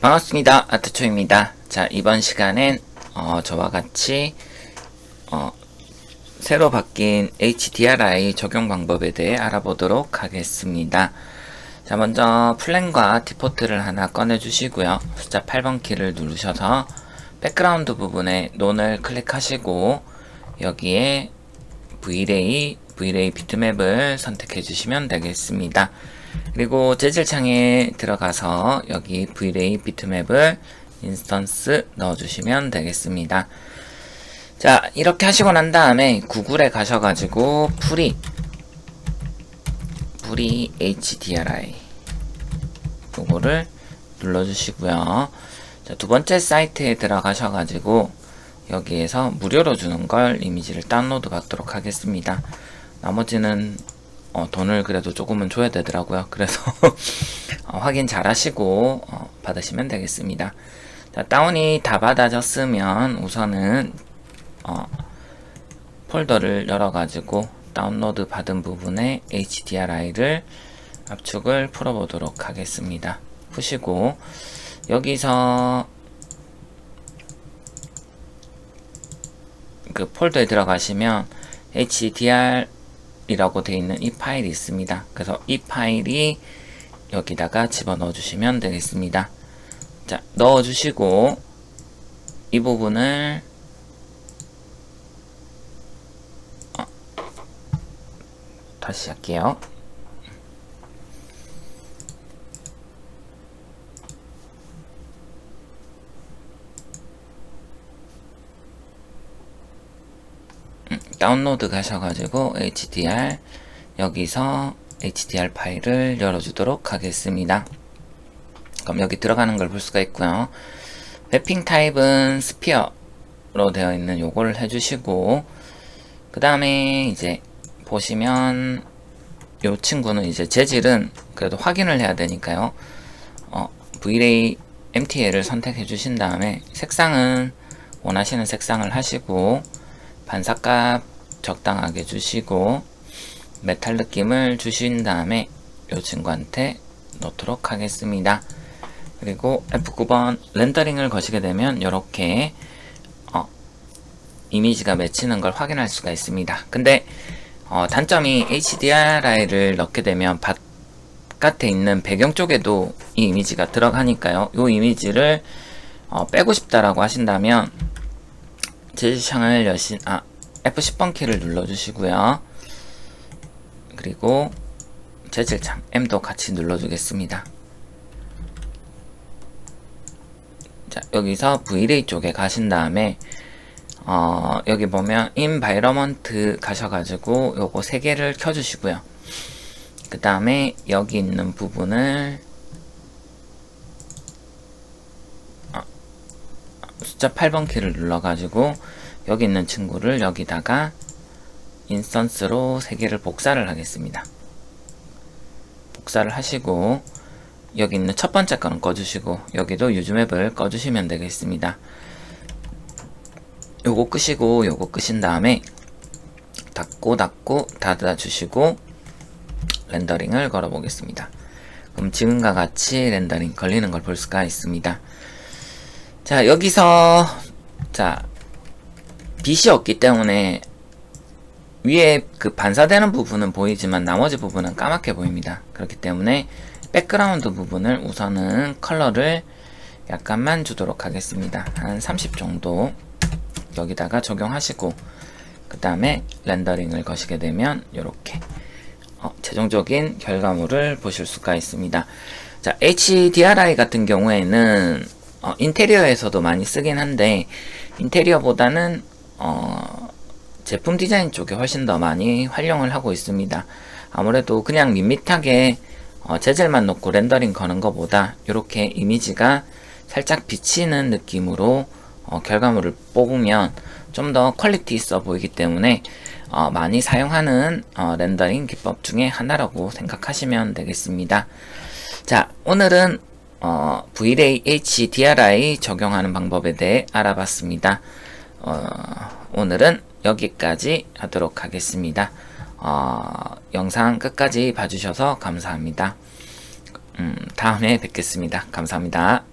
반갑습니다. 아트초입니다. 자, 이번 시간엔 어, 저와 같이 어, 새로 바뀐 HDRI 적용 방법에 대해 알아보도록 하겠습니다. 자, 먼저 플랜과 디포트를 하나 꺼내 주시고요. 숫자 8번 키를 누르셔서 백그라운드 부분에 논을 클릭하시고 여기에 Vray, Vray 비트맵을 선택해 주시면 되겠습니다. 그리고 재질 창에 들어가서 여기 Vray 비트맵을 인스턴스 넣어주시면 되겠습니다. 자, 이렇게 하시고 난 다음에 구글에 가셔가지고 프리 프리 HDRI 요거를 눌러주시고요. 자, 두 번째 사이트에 들어가셔가지고 여기에서 무료로 주는 걸 이미지를 다운로드 받도록 하겠습니다. 나머지는 어, 돈을 그래도 조금은 줘야 되더라고요. 그래서 어, 확인 잘 하시고 어, 받으시면 되겠습니다. 자, 다운이 다 받아졌으면 우선은 어, 폴더를 열어가지고 다운로드 받은 부분에 HDRI를 압축을 풀어보도록 하겠습니다. 푸시고 여기서 그 폴더에 들어가시면 HDR 이라고 되어 있는 이 파일이 있습니다. 그래서 이 파일이 여기다가 집어넣어 주시면 되겠습니다. 자, 넣어 주시고 이 부분을 어, 다시 할게요. 다운로드 가셔가지고 HDR 여기서 HDR 파일을 열어주도록 하겠습니다. 그럼 여기 들어가는 걸 볼 수가 있고요. 맵핑 타입은 스피어로 되어 있는 요거를 해주시고 그 다음에 이제 보시면 요 친구는 이제 재질은 그래도 확인을 해야 되니까요. 어, V-Ray MTL을 선택해 주신 다음에 색상은 원하시는 색상을 하시고 반사값 적당하게 주시고 메탈 느낌을 주신 다음에 요 친구한테 놓도록 하겠습니다. 그리고 F9번 렌더링을 거시게 되면 이렇게 어, 이미지가 맺히는 걸 확인할 수가 있습니다. 근데 어, 단점이 HDRI를 넣게 되면 바깥에 있는 배경 쪽에도 이 이미지가 들어가니까요. 이 이미지를 어, 빼고 싶다라고 하신다면 제시창을 여신 아 F10번 키를 눌러주시고요. 그리고 재질창 M도 같이 눌러주겠습니다. 자 여기서 Vray 쪽에 가신 다음에 어, 여기 보면 environment 가셔가지고 요거 세 개를 켜주시고요. 그 다음에 여기 있는 부분을 어, 숫자 8번 키를 눌러가지고 여기 있는 친구를 여기다가 인스턴스로 세 개를 복사를 하겠습니다. 복사를 하시고 여기 있는 첫 번째 거는 꺼주시고 여기도 유즈맵을 꺼주시면 되겠습니다. 요거 끄시고 요거 끄신 다음에 닫고 닫고 닫아 주시고 렌더링을 걸어 보겠습니다. 그럼 지금과 같이 렌더링 걸리는 걸 볼 수가 있습니다. 자 여기서 자 빛이 없기 때문에 위에 그 반사되는 부분은 보이지만 나머지 부분은 까맣게 보입니다. 그렇기 때문에 백그라운드 부분을 우선은 컬러를 약간만 주도록 하겠습니다. 한 30 정도 여기다가 적용하시고 그 다음에 렌더링을 거시게 되면 이렇게 어, 최종적인 결과물을 보실 수가 있습니다. 자, HDRI 같은 경우에는 어, 인테리어에서도 많이 쓰긴 한데 인테리어보다는 어, 제품 디자인 쪽에 훨씬 더 많이 활용을 하고 있습니다. 아무래도 그냥 밋밋하게 어, 재질만 놓고 렌더링 거는 것보다 이렇게 이미지가 살짝 비치는 느낌으로 어, 결과물을 뽑으면 좀 더 퀄리티 있어 보이기 때문에 어, 많이 사용하는 어, 렌더링 기법 중에 하나라고 생각하시면 되겠습니다. 자, 오늘은 어, V-Ray HDRI 적용하는 방법에 대해 알아봤습니다. 어, 오늘은 여기까지 하도록 하겠습니다. 어, 영상 끝까지 봐주셔서 감사합니다. 음, 다음에 뵙겠습니다. 감사합니다.